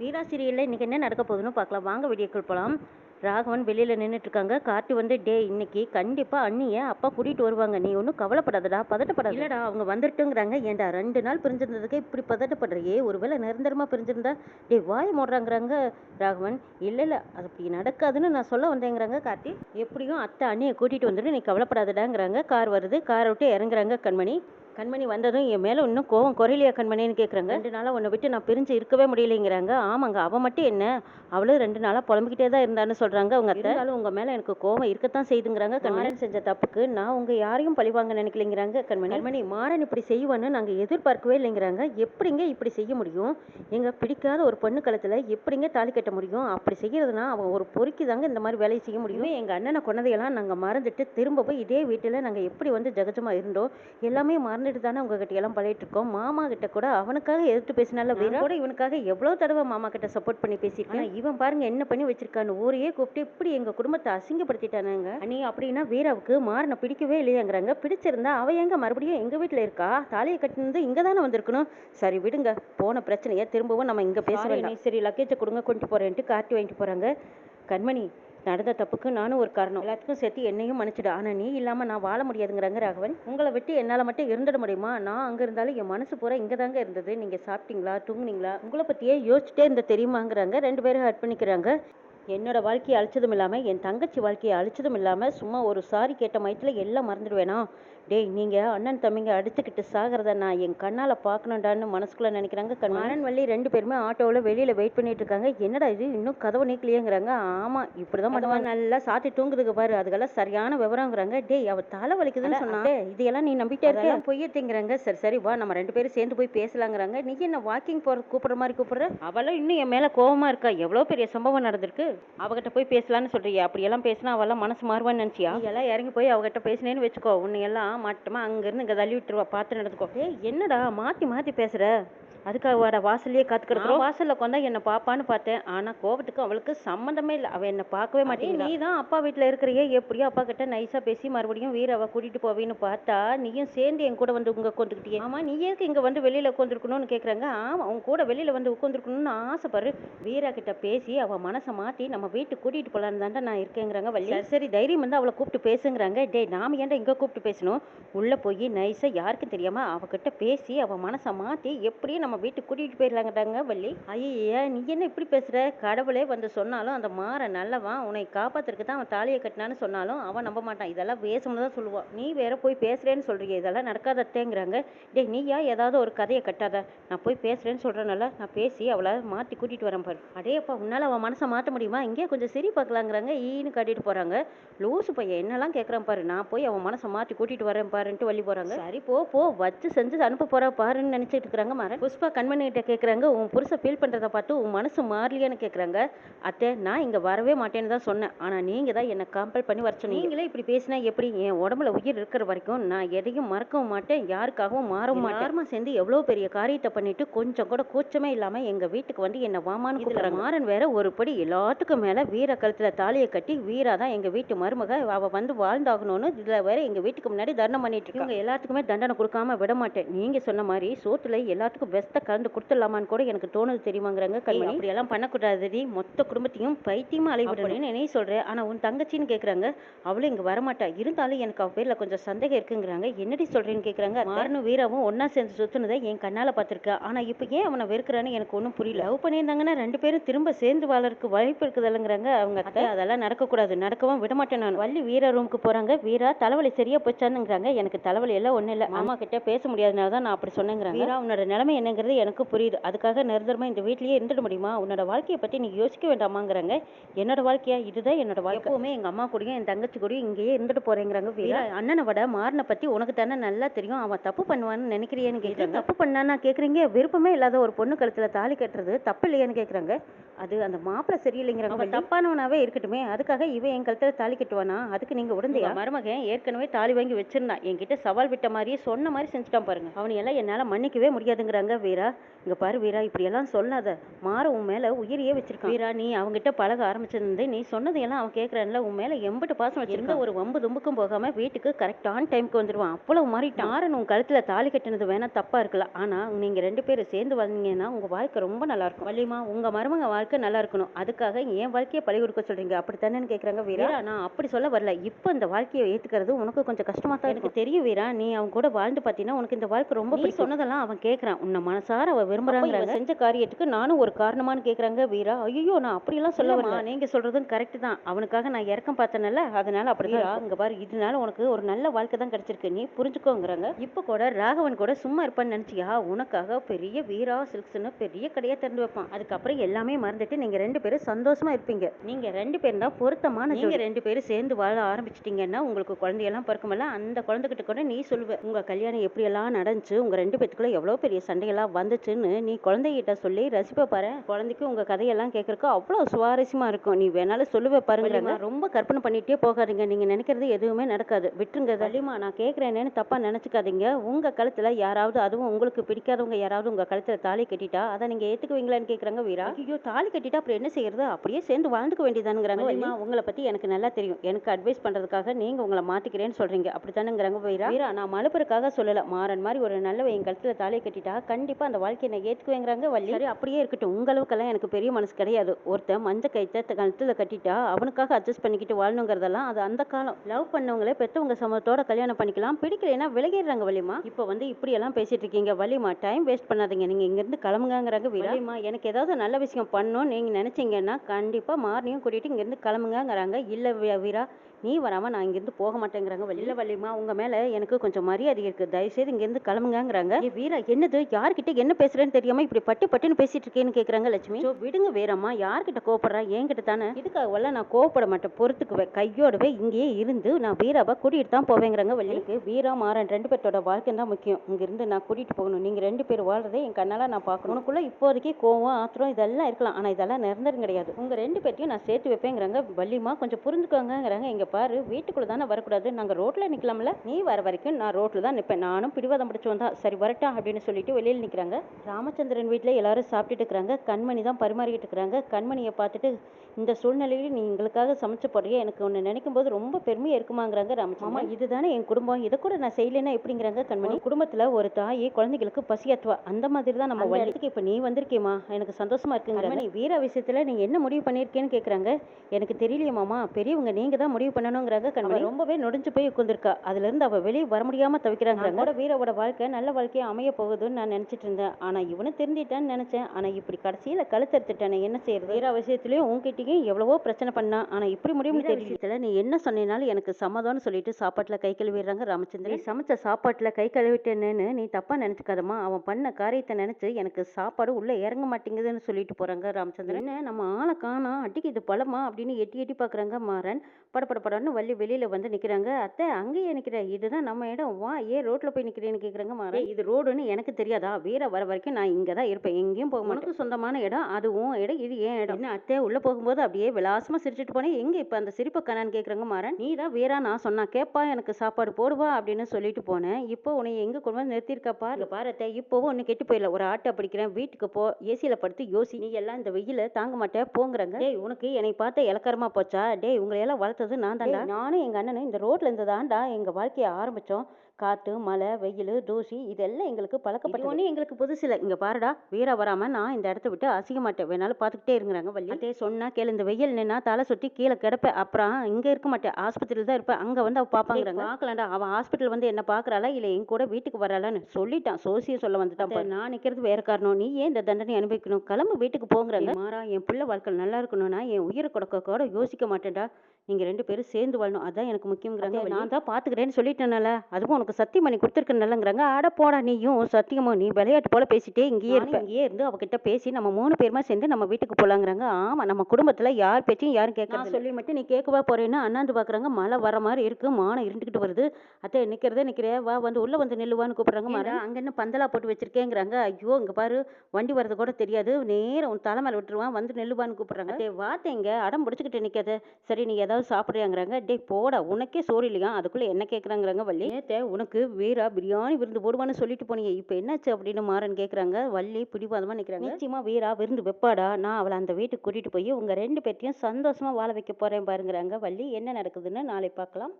வீரா சீரியலில் இன்றைக்கி என்ன நடக்க போகுதுன்னு பார்க்கலாம். வாங்க வீடியோக்குள் போகலாம் ராகவன் வெளியில் நின்றுட்டுருக்காங்க கார்த்தி வந்து டே இன்னைக்கு கண்டிப்பாக அண்ணியை அப்பா கூட்டிகிட்டு வருவாங்க. நீ ஒன்றும் கவலைப்படாதடா பதட்டப்படாத. இல்லைடா அவங்க வந்துட்டுங்கிறாங்க ஏன்டா ரெண்டு நாள் பிரிஞ்சிருந்ததுக்கு இப்படி பதட்டப்படுறியே? ஒருவேளை நிரந்தரமாக பிரிஞ்சிருந்தா? டே வாய் மூடுறாங்கிறாங்க ராகவன். இல்லை இல்லை அது அப்படி நடக்காதுன்னு நான் சொல்ல வந்தேங்கிறாங்க கார்த்தி. எப்படியும் அத்தை அண்ணியை கூட்டிகிட்டு வந்துட்டு நீ கவலைப்படாதடாங்கிறாங்க. கார் வருது. காரை விட்டு இறங்குறாங்க கண்மணி. கண்மணி வந்ததும் என் மேலே இன்னும் கோவம் குறையிலையா கண்மணின்னு கேட்குறாங்க ரெண்டு நாளாக உன்னை விட்டு நான் பிரிஞ்சு இருக்கவே முடியலைங்கிறாங்க. ஆமாங்க அவன் மட்டும் என்ன? அவளும் ரெண்டு நாளாக புலம்பிக்கிட்டே தான் இருந்தான்னு சொல்கிறாங்க அவங்க இருந்தாலும் உங்கள் மேலே எனக்கு கோவம் இருக்கத்தான் செய்துங்கிறாங்க கண்மணி. செஞ்ச தப்புக்கு நான் உங்கள் யாரையும் பழிவாங்க நினைக்கலைங்கிறாங்க கண்மணி. கண்மணி மாறன் இப்படி செய்வான்னு நாங்கள் எதிர்பார்க்கவே இல்லைங்கிறாங்க. எப்படிங்க இப்படி செய்ய முடியும்? எங்க பிடிக்காத ஒரு பொண்ணு கழுத்தில் எப்படிங்க தாலி கட்ட முடியும்? அப்படி செய்யறதுனா அவன் ஒரு பொறுக்கி தாங்க இந்த மாதிரி வேலையை செய்ய முடியும். எங்கள் அண்ணனை கொண்டதையெல்லாம் நாங்கள் மறந்துட்டு திரும்ப போய் இதே வீட்டில் நாங்கள் எப்படி வந்து ஜகஜமா இருந்தோம்? எல்லாமே மறந்துட்டு தானே உங்ககிட்ட எல்லாம் பழகிட்டு இருக்கோம். மாமா கிட்ட கூட அவனுக்காக எதிர்த்து பேசினால வீரா கூட இவனுக்காக எவ்வளோ தடவை மாமா கிட்ட சப்போர்ட் பண்ணி பேசியிருக்கேன். இவன் பாருங்க என்ன பண்ணி வச்சிருக்கான்னு. ஊரையே கூப்பிட்டு இப்படி எங்க குடும்பத்தை அசிங்கப்படுத்திட்டானுங்க. அண்ணி அப்படின்னா வீராவுக்கு மாறனை பிடிக்கவே இல்லையாங்கிறாங்க. பிடிச்சிருந்தா அவ எங்க மறுபடியும் எங்க வீட்டில் இருக்கா? தாலியை கட்டினது இங்க தானே வந்திருக்கணும். சரி விடுங்க. போன பிரச்சனையை திரும்பவும் நம்ம இங்க பேச வேண்டாம். சரி லக்கேஜை கொடுங்க. கொண்டு போறேன்ட்டு கார்த்தி வாங்கிட்டு போறாங்க. கண்மணி நடந்த தப்புக்கு நானும் ஒரு காரணம். எல்லாத்துக்கும் சேர்த்து என்னையும் மன்னிச்சிடு. ஆனால் நீ இல்லாமல் நான் வாழ முடியாதுங்கிறாங்க ராகவன். உங்களை விட்டு என்னால் மட்டும் இருந்துட முடியுமா? நான் அங்கே இருந்தாலும் என் மனசு பூரா இங்கே தாங்க இருந்தது. நீங்கள் சாப்பிட்டீங்களா? தூங்குனீங்களா? உங்களை பற்றியே யோசிச்சுட்டே இருந்த தெரியுமாங்கிறாங்க. ரெண்டு பேரும் ஹட் பண்ணிக்கிறாங்க. என்னோட வாழ்க்கையை அழிச்சதும் இல்லாமல் என் தங்கச்சி வாழ்க்கையை அழிச்சதும் இல்லாமல் சும்மா ஒரு சாரி கேட்ட மயத்தில் எல்லாம் மறந்துடுவேனா? டேய் நீங்கள் அண்ணன் தம்பிங்க அடிச்சுக்கிட்டு சாகிறத நான் என் கண்ணால் பார்க்கணுண்டான்னு மனசுக்குள்ளே நினைக்கிறாங்க கண்மாரன் வள்ளி ரெண்டு பேருமே ஆட்டோவில் வெளியில் வெயிட் பண்ணிட்டு இருக்காங்க. என்னடா இது? இன்னும் கதவு நீக்கலையேங்கிறாங்க. ஆமாம் இப்படி தான் பண்ணுவாங்க நல்லா சாத்தி தூங்குதுக்கு பாரு. அதுக்கெல்லாம் சரியான விவரங்கிறாங்க. டேய் அவ தலை வலிக்குதுன்னு சொன்னா. "டேய், இதையெல்லாம் நீ நம்பிட்டே இருக்க. பொய்யத்திங்கிறாங்க சரி சரி வா நம்ம ரெண்டு பேரும் சேர்ந்து போய் பேசலாங்கிறாங்க. நீ என்ன வாக்கிங் போற கூப்பிடுற மாதிரி கூப்பிடுற? அவளும் இன்னும் என் மேல கோவமா இருக்கா? எவ்வளோ பெரிய சம்பவம் நடந்திருக்கு? அவகிட்ட போய் பேசலான்னு சொல்றியா. அப்படியெல்லாம் பேசினா அவெல்லாம் மனசு மாறுவான்னு நினைச்சியா? எல்லாம் இறங்கி போய் அவகிட்ட பேசினேன்னு வச்சுக்கோ. உன்னை எல்லாம் மாட்டமா அங்கிருந்து இங்க தள்ளி விட்டுருவா. பார்த்து நடந்துக்கோ. ஏய் என்னடா? மாத்தி மாத்தி பேசுற? அதுக்காக வாடா வாசல்லையே காத்துக்கிட்டு வாசல்ல கொண்டா என்ன பாப்பான்னு பார்த்தேன். ஆனா கோவத்துக்கு அவளுக்கு சம்மந்தமே இல்லை. அவ என்ன பார்க்கவே மாட்டேங்கிறா. நீ தான் அப்பா வீட்ல இருக்கிறியே. எப்படியோ அப்பா கிட்ட நைஸா பேசி மறுபடியும் வீரவ கூட்டிட்டு போவேன்னு பார்த்தா நீயும் சேர்ந்து என் கூட வந்து உங்க உட்காந்துக்கிட்டியே ஆமா நீ எதுக்கு இங்க வந்து வெளியில உட்காந்துருக்கணும்னு கேக்குறாங்க. ஆமா உன் கூட வெளியில வந்து உட்காந்துருக்கணும்னு ஆசைப்படுற. வீரா கிட்ட பேசி அவ மனசை மாத்தி நம்ம வீட்டுக்கு கூட்டிட்டு போலான்னு தாண்டா நான் இருக்கேங்கிறாங்க வள்ளி. சரி, தைரியம் வந்து அவளை கூப்பிட்டு பேசுங்கிறாங்க. டேய் நாம ஏன்டா இங்க கூப்பிட்டு பேசணும்? உள்ள போய் நைஸா யாருக்கும் தெரியாம அவகிட்ட பேசி அவ மனசை மாத்தி எப்படியும் நம்ம வீட்டுக்கு கூட்டிட்டு போயிடலாங்கட்டாங்க வள்ளி. ஐயா நீ என்ன இப்படி பேசுற? கடவுளே வந்து சொன்னாலும் அந்த மாற நல்லவன் உன்னை காப்பாத்துறதுக்கு தான் அவன் தாலியை கட்டினான்னு சொன்னாலும் அவன் நம்ப மாட்டான். இதெல்லாம் வேஷம்னு தான் சொல்லுவான் நீ வேற போய் பேசுறேன்னு சொல்றீங்க இதெல்லாம் நடக்காதத்தேங்கிறாங்க டேய் நீயா ஏதாவது ஒரு கதையை கட்டாத? நான் போய் பேசுறேன்னு சொல்கிறனால நான் பேசி அவளை மாத்தி கூட்டிட்டு வரேன் பாரு. அடேப்பா உன்னால அவன் மனசை மாத்த முடியுமா? இங்கே கொஞ்சம் சரி பார்க்கலாங்கிறாங்க ஈன்னு காட்டிட்டு போறாங்க. லூசு பையன் என்னெல்லாம் கேட்குறான் பாரு. நான் போய் அவன் மனசை மாற்றி கூட்டிட்டு வரேன் பாருன்ட்டு வழி போறாங்க. சரி போ போ வச்சு செஞ்சு அனுப்ப போறா பாருன்னு நினைச்சிட்டு இருக்கிறாங்க மாறன் புஷ்பா கண்மணி கிட்ட கேட்குறாங்க உன் புருஷ ஃபீல் பண்றத பார்த்து உன் மனசு மாறலையான்னு கேட்குறாங்க அத்தை நான் இங்க வரவே மாட்டேன்னு தான் சொன்னேன். ஆனா நீங்க தான் என்ன கம்பல் பண்ணி வர சொன்னீங்க. நீங்களே இப்படி பேசினா எப்படி? என் உடம்புல உயிர் இருக்கிற வரைக்கும் நான் எதையும் மறக்கவும் மாட்டேன். யாருக்காகவும் மாறவும் மாட்டேன். சேர்ந்து எவ்வளோ பெரிய காரியத்தை பண்ணிட்டு கொஞ்சம் கூட கூச்சமே இல்லாம எங்க வீட்டுக்கு வந்து என்ன வாமான்னு கூப்பிடுறாங்க. மாறன் வேற ஒரு படி எல்லாத்துக்கும் மேல வீர கழுத்துல தாலியை கட்டி வீரா தான் எங்க வீட்டு மருமக. அவ வந்து வாழ்ந்தாகணும்னு இதுல வேற எங்க வீட்டுக்கு முன்னாடி தண்டனை பண்ணிட்டு இருக்காங்க எல்லாத்துக்குமே தண்டனை கொடுக்காம விட மாட்டேன். நீங்க சொன்ன மாதிரி சோத்துல எல்லாத்துக்கும் பெஸ்ட்டா கலந்து கொடுத்துடலாமான்னு கூட எனக்கு தோணுது தெரியுமாங்கிறாங்க கல்யாணம் அப்படி எல்லாம் பண்ணக்கூடாதுடி. மொத்த குடும்பத்தையும் பைத்தியமா அலைவிடணும் நீ சொல்றேன் ஆனா உன் தங்கச்சின்னு கேக்குறாங்க. அவளும் இங்க வரமாட்டா. இருந்தாலும் எனக்கு அவ பேர்ல கொஞ்சம் சந்தேகம் இருக்குங்கிறாங்க. என்னடி சொல்றேன்னு கேக்குறாங்க மாறனும் வீராவும் ஒண்ணா சேர்ந்து சுத்துனதை என் கண்ணால பார்த்திருக்கா. ஆனா இப்ப ஏன் அவனை வெறுக்கிறான்னு எனக்கு ஒன்றும் புரியல. லவ் பண்ணியிருந்தாங்கன்னா ரெண்டு பேரும் திரும்ப சேர்ந்து வாழறதுக்கு வாய்ப்பு இருக்குதுல்லங்கிறாங்க அவங்க அத்தை. அதெல்லாம் நடக்கக்கூடாது. நடக்கவும் விட மாட்டேன் நான். வள்ளி வீரா ரூமுக்கு போறாங்க. வீரா தலைவலி சரியா போச்சானுங்கிறாங்க எனக்கு தலைவலி எல்லாம் ஒண்ணும் இல்ல. மாமா கிட்ட பேச முடியாதனால தான் நான் அப்படி சொன்னேங்கிறாங்க. வீரா உன்னோட நிலைமை என்னங்கிறது எனக்கு புரியுது. அதுக்காக நிரந்தரமா இந்த வீட்லயே இருந்துட முடியுமா? உன்னோட வாழ்க்கையை பத்தி நீ யோசிக்க வேண்டாமாங்கிறாங்க. என்னோட வாழ்க்கையா? இதுதான் என்னோட வாழ்க்கை. எப்பவுமே எங்க அம்மா கூடயும் என் தங்கச்சி கூடயும் இங்கேயே இருந்துட்டு போறேங்கிறாங்க வீரா. அண்ணனை விட மாறனை பத்தி உனக்கு தானே நல்லா தெரியும். அவன் தப்பு பண்ணுவான்னு நினைக்கிறியேன்னு கேட்குறாங்க தப்பு பண்ணானா கேக்குறீங்க? விருப்பமே இல்லாத ஒரு பொண்ணு கழுத்துல தாலி கட்டுறது தப்பு இல்லையான்னு கேக்குறாங்க. அது அந்த மாப்பிள்ளை சரியில்லைங்கிறாங்க. அவன் தப்பானவனாவே இருக்கட்டுமே. அதுக்காக இவன் என் கழுத்துல தாலி கட்டுவானா? அதுக்கு நீங்க உடந்தையா? மருமகன் ஏற்கனவே தாலி வாங்கி வச்சிருந்தான் என்கிட்ட சவால் விட்ட மாதிரியே சொன்ன மாதிரி செஞ்சுட்டான் பாருங்க. அவனை எல்லாம் என்னால மன்னிக்கவே முடியாதுங்கிறாங்க வீரா இங்க பாரு வீரா இப்படியெல்லாம் சொல்லாத. மாற உன் மேல உயிரையே வச்சிருக்கான். வீரா நீ அவங்கிட்ட பழக ஆரம்பிச்சிருந்து நீ சொன்னதையெல்லாம் அவன் கேட்கறான்ல உன் மேல எம்பிட்டு பாசம் வச்சிருக்க ஒரு வம்பு தும்புக்கும் போகாம வீட்டுக்கு கரெக்டான டைம்க்கு வந்துருவான். அவ்வளவு மாறிட்டான். மாறன் உன் கழுத்துல தாலி கட்டினது வேணா தப்பா இருக்கலாம் ஆனா நீங்க ரெண்டு பேரும் சேர்ந்து வந்தீங்கன்னா உங்க வாழ்க்கை ரொம்ப நல்லா இருக்கும். வள்ளிமா உங்க மருமக வாழ்க்கை நல்லா இருக்கணும். அதுக்காக என் வாழ்க்கையை பழி கொடுக்க சொல்றீங்க. அப்படித்தானேன்னு கேக்குறாங்க வீரா. நான் அப்படி சொல்ல வரல. இப்போ இந்த வாழ்க்கையை ஏத்துக்கிறது உனக்கு கொஞ்சம் கஷ்டமா தான் எனக்கு தெரியும் வீரா. நீ அவன் கூட வாழ்ந்து பார்த்தீங்கன்னா உனக்கு இந்த வாழ்க்கை ரொம்ப சொன்னதெல்லாம் அவன் கேட்கறான் உன்னை மனசார அவ விரும்புறாங்க செஞ்ச காரியத்துக்கு நானும் ஒரு காரணமான்னு கேக்குறாங்க வீரா. ஐயோ நான் அப்படியெல்லாம் சொல்ல வரல. நீங்க சொல்றதும் கரெக்ட் தான். அவனுக்காக நான் இறக்கம் பார்த்தனல்ல அதனால அப்படிதான் இங்க பாரு இதனால உனக்கு ஒரு நல்ல வாழ்க்கை தான் கிடைச்சிருக்கு. நீ புரிஞ்சுக்கோங்கிறாங்க. இப்போ கூட ராகவன் கூட சும்மா இருப்பான்னு நினைச்சியா? உனக்காக பெரிய வீரா சில்க்ஸ்னு பெரிய கடையா திறந்து வைப்பான். அதுக்கப்புறம் எல்லாமே மறந்துட்டு நீங்க ரெண்டு பேரும் சந்தோஷமா இருப்பீங்க. நீங்க ரெண்டு பேரும் தான் பொருத்தமான நீங்க ரெண்டு பேரும் சேர்ந்து வாழ ஆரம்பிச்சிட்டீங்கன்னா உங்களுக்கு குழந்தையெல்லாம் பிறக்குமல்ல. அந்த குழந்தைகிட்ட கூட நீ சொல்லுவ. உங்க கல்யாணம் எப்படியெல்லாம் நடந்துச்சு? உங்க ரெண்டு பேத்துக்குள்ள எவ்வளவு பெரிய சண்டையெல்லாம் வந்துச்சுன்னு நீ குழந்தைகிட்ட சொல்லி ரசிப்ப பாரு. குழந்தைக்கு உங்க கதையெல்லாம் கேட்கறதுக்கு அவ்வளவு சுவாரஸ்யமா இருக்கும். நீ வேணாலும் சொல்லுவ பாருங்க ரொம்ப கற்பனை பண்ணிட்டே போகாதீங்க. நீங்க நினைக்கிறது எதுவுமே நடக்காது. விட்டுருங்க வள்ளிமா நான் கேட்கறேன்னு தப்பா நினைச்சுக்காதீங்க. உங்க கழுத்துல யாராவது அதுவும் உங்களுக்கு பிடிக்காதவங்க யாராவது உங்க கழுத்துல தாலி கட்டிட்டா அதை நீங்க ஏத்துக்குவீங்களான்னு கேக்குறாங்க வீரா. ஐயோ தாலி கட்டிட்டா அப்புறம் என்ன செய்யறது? அப்படியே சேர்ந்து வாழ்ந்துக்க வேண்டியதானுங்கிறாங்க வள்ளிமா உங்களை பத்தி எனக்கு நல்லா தெரியும். எனக்கு அட்வைஸ் பண்றதுக்காக நீங்க உங்களை மாத்திக்கிறேன்னு சொல்றீங்க. அப்படித்தானுங்கிறாங்க வீரா. வீரா நான் மலுப்பருக்காக சொல்லல. மாறன் மாதிரி ஒரு நல்ல என் கழுத்துல தாலியை கட்டிட்டா கண்டிப்பா அந்த வாழ்க்கையை நான் ஏத்துக்குவேங்கிறாங்க வள்ளி. சரி அப்படியே இருக்கட்டும். உங்க அளவுக்கெல்லாம் எனக்கு பெரிய மனசு கிடையாது. ஒருத்தன் மஞ்ச கைத்த கழுத்துல கட்டிட்டா அவனுக்காக அட்ஜஸ்ட் பண்ணிக்கிட்டு வாழணுங்கிறதெல்லாம் அது அந்த காலம். லவ் பண்ணவங்களே பெத்தவங்க சமத்தோட கல்யாணம் பண்ணிக்கலாம். பிடிக்கலைன்னா விலகிடுறாங்க வள்ளிமா இப்போ வந்து இப்படி எல்லாம் பேசிட்டு இருக்கீங்க. வள்ளிமா டைம் வேஸ்ட் பண்ணாதீங்க. நீங்க இங்க இருந்து கிளம்புங்கங்கிறாங்க வள்ளிமா எனக்கு ஏதாவது நல்ல விஷயம் பண்ணணும் நீங்க நினைச்சீங்கன்னா கண்டிப்பா மார்னியும் கூட்டிட்டு இங்க இருந்து கிளம்புங்கங்கிறாங்க. இல்ல வீரா நீ வராமல் நான் இங்கேருந்து போக மாட்டேங்கிறாங்க. வெளியில் வள்ளிமா உங்கள் மேலே எனக்கு கொஞ்சம் மரியாதை இருக்குது தயவுசெய்து இங்கேருந்து கிளம்புங்கிறாங்க ஏ வீரா என்னது? யார்கிட்ட என்ன பேசுறேன்னு தெரியாமல் இப்படி பட்டு பட்டுன்னு பேசிட்டு இருக்கேன்னு கேட்குறாங்க லட்சுமி? ஸோ விடுங்க வீரம்மா யார்கிட்ட கோவப்படுறா? என்கிட்ட தானே. இதுக்காகவெல்லாம் நான் கோவப்பட மாட்டேன். பொறுத்துக்குவேன் கையோடவே இங்கேயே இருந்து நான் வீராவை கூட்டிகிட்டு தான் போவேங்கிறாங்க வெளியிலுக்கு வீரா மாறன் ரெண்டு பேர்த்தோட வாழ்க்கை தான் முக்கியம். இங்கேருந்து நான் கூட்டிகிட்டு போகணும். நீங்கள் ரெண்டு பேர் வாழ்றதை என் கண்ணால் நான் பார்க்கணும். உனக்குள்ள இப்போதைக்கே கோவம் ஆத்திரம் இதெல்லாம் இருக்கலாம். ஆனால் இதெல்லாம் நிரந்தரம் கிடையாது. உங்கள் ரெண்டு பேர்த்தையும் நான் சேர்த்து வைப்பேங்கிறாங்க வள்ளிமா கொஞ்சம் புரிஞ்சுக்கோங்கங்கிறாங்க எங்கள் பாரு வீட்டுக்குள்ள தானே வரக்கூடாது. நாங்க ரோட்ல நிக்கலாம்ல. நீ வர வரைக்கும் நான் ரோட்ல தான் நிப்பேன். நானும் பிடிவாதம் பிடிச்சவன் தான். சரி வரட்டா அப்படின்னு சொல்லிட்டு வெளியில நிக்கிறாங்க. ராமச்சந்திரன் வீட்ல எல்லாரும் சாப்பிட்டுட்டு இருக்கிறாங்க. கண்மணி தான் பரிமாறிக்கிட்டு இருக்கிறாங்க. கண்மணியை பார்த்துட்டு இந்த சூழ்நிலையில நீ எங்களுக்காக சமைச்சு போடுறிய? எனக்கு ஒன்று நினைக்கும் போது ரொம்ப பெருமையா இருக்குமாங்கிறாங்க ராமச்சந்திரன். இதுதானே என் குடும்பம். இதை கூட நான் செய்யலைன்னா எப்படிங்கிறாங்க கண்மணி. குடும்பத்துல ஒரு தாய் குழந்தைகளுக்கு பசியாத்துவா? அந்த மாதிரி தான் நம்ம வள்ளிக்கு இப்ப நீ வந்திருக்கேமா எனக்கு சந்தோஷமா இருக்குங்கிறாங்க. நீ வீர விஷயத்துல நீ என்ன முடிவு பண்ணிருக்கேன்னு கேக்குறாங்க. எனக்கு தெரியலையே மாமா. பெரியவங்க நீங்க தான் முடிவு பண்ணணுங்கிறாங்க கண்மணி. ரொம்பவே நொடிஞ்சு போய் உட்காந்துருக்கா அதுல இருந்து அவ வெளியே வர முடியாம தவிக்கிறாங்க. வீரோட வாழ்க்கை நல்ல வாழ்க்கையா அமைய போகுதுன்னு நான் நினைச்சிட்டு இருந்தேன். ஆனா இவனும் திருந்திட்டான்னு நினைச்சேன். ஆனா இப்படி கடைசியில கழுத்தெடுத்துட்டானே என்ன செய்யறது வீர விஷயத்திலயும் உன்கிட்டயும் எவ்வளவோ பிரச்சனை பண்ணா. ஆனா இப்படி முடியும்னு தெரியல. நீ என்ன சொன்னீனாலும் எனக்கு சம்மதம்னு சொல்லிட்டு சாப்பாட்டுல கை கழுவிடுறாங்க ராமச்சந்திரன். நீ சமைச்ச சாப்பாட்டுல கை கழுவிட்டேன்னு நீ தப்பா நினைச்சுக்காதம்மா. அவன் பண்ண காரியத்தை நினைச்சு எனக்கு சாப்பாடு உள்ள இறங்க மாட்டேங்குதுன்னு சொல்லிட்டு போறாங்க ராமச்சந்திரன். என்ன? நம்ம ஆளை காணோம். அடிக்கு இது பழமா அப்படின்னு எட்டி எட்டி பாக்குறாங்க மாறன். படபட படன்னு வள்ளி வெளியில வந்து நிக்கிறாங்க. அத்தை அங்கேயே நிக்கிற. இதுதான் நம்ம இடம். வா ஏன் ரோட்ல போய் நிக்கிறேன்னு கேக்குறாங்க மாறன். இது ரோடுன்னு எனக்கு தெரியாதா? வீர வர வரைக்கும் நான் இங்க தான் இருப்பேன். எங்கேயும் போக மாட்டேன். சொந்தமான இடம். அது உன் இடம் இது ஏன் இடம். என்ன அத்தை? உள்ள போகும்போது அப்படியே விலாசமா சிரிச்சிட்டு போனேன். எங்க இப்ப அந்த சிரிப்பை காணான்னு கேக்குறாங்க மாறன். நீ தான் வீரா நான் சொன்னா. கேப்பா எனக்கு சாப்பாடு போடுவா அப்படின்னு சொல்லிட்டு போனேன். இப்போ உன்னை எங்க கொண்டு வந்து நிறுத்திருக்காப்பா இங்க பாரு அத்தை. இப்போவும் ஒன்னு கெட்டு போயிடல ஒரு ஆட்டை பிடிக்கிறேன். வீட்டுக்கு போ. ஏசியில படுத்து யோசி. நீ எல்லாம் இந்த வெயில தாங்க மாட்டே போங்கிறாங்க. டேய் உனக்கு என்னை பார்த்த இலக்காரமா போச்சா? டேய் உங்களை எல்லாம் வளர்த்தது நான் தான்டா நானும் எங்க அண்ணனும் இந்த ரோட்ல இருந்து தான்டா எங்க வாழ்க்கைய ஆரம்பிச்சோம். காத்து மழை வெயில் தூசி இதெல்லாம் எங்களுக்கு பழக்கப்பட்ட ஒன்றும் எங்களுக்கு புதுசு இல்லை. இங்க பாருடா வீரா வராம நான் இந்த இடத்த விட்டு அசிக்க மாட்டேன். வேணாலும் பார்த்துக்கிட்டே இருங்கிறாங்க வள்ளி. அதே சொன்னா கேளு இந்த வெயில் நின்னா தலை சுத்தி கீழே கிடப்பேன். அப்புறம் இங்க இருக்க மாட்டேன். ஆஸ்பத்திரியில் தான் இருப்பேன். அங்க வந்து அவ பாப்பாங்கிறாங்க. பார்க்கலாம்டா அவன் ஹாஸ்பிட்டல் வந்து என்ன பாக்குறாளா இல்ல என் கூட வீட்டுக்கு வராளான்னு சொல்லிட்டான். சோசிய சொல்ல வந்துட்டான். நான் நிக்கிறது வேற காரணம். நீ ஏன் இந்த தண்டனை அனுபவிக்கணும்? கிளம்பு வீட்டுக்கு போங்கிறாங்க. மாறா என் பிள்ளை வாழ்க்கை நல்லா இருக்கணும்னா என் உயிரை கொடுக்க கூட யோசிக்க மாட்டேன்டா. நீங்க ரெண்டு பேரும் சேர்ந்து வாழணும். அதான் எனக்கு முக்கியங்கிறாங்க நான் தான் பாத்துக்கிறேன்னு சொல்லிட்டேனால அதுவும் உனக்கு சத்தியம் பண்ணி கொடுத்துருக்கேன்லங்கிறாங்க அட போடா நீயும் சத்தியமோ நீ விளையாட்டு போல பேசிட்டே இங்கேயே இருப்ப. இங்கேயே இருந்து அவகிட்ட பேசி நம்ம மூணு பேருமா சேர்ந்து நம்ம வீட்டுக்கு போலாங்கிறாங்க. ஆமா நம்ம குடும்பத்துல யார் பேச்சையும் யாரும் கேட்கறது சொல்லி மட்டும் நீ கேட்கவா போறேன்னு அண்ணாந்து பாக்குறாங்க. மழை வர மாதிரி இருக்கு. மானம் இருந்துகிட்டு வருது. அத்தை நிக்கிறதே நிக்கிறே வா வந்து உள்ள வந்து நில்லுவான்னு கூப்பிடுறாங்க. மாறா அங்க என்ன பந்தலா போட்டு வச்சிருக்கேங்கிறாங்க. ஐயோ இங்க பாரு. வண்டி வர்றது கூட தெரியாது. நேரம் உன் தலை மேல விட்டுருவான். வந்து நில்லுவான்னு கூப்பிடுறாங்க. அத்தே வாத்தேங்க அடம் பிடிச்சிக்கிட்டு நிக்காத. சரி நீ ஏதாவது சாப்பிட்றேங்கிறாங்க டே போடா உனக்கே சோறு இல்லையா? அதுக்குள்ளே என்ன கேட்குறாங்கிறாங்க வள்ளி. நேத்தே உனக்கு வீரா பிரியாணி விருந்து போடுவான்னு சொல்லிட்டு போனீங்க. இப்போ என்னாச்சு அப்படின்னு மாறன் கேட்குறாங்க வள்ளி பிடிவாதமாக நிற்கிறாங்க நிச்சயமாக வீரா விருந்து வைப்பாடா. நான் அவளை அந்த வீட்டுக்கு கூட்டிகிட்டு போய் உங்கள் ரெண்டு பேர்த்தையும் சந்தோஷமாக வாழ வைக்க போகிறேன் பாருங்கிறாங்க வள்ளி. என்ன நடக்குதுன்னு நாளை பார்க்கலாம்.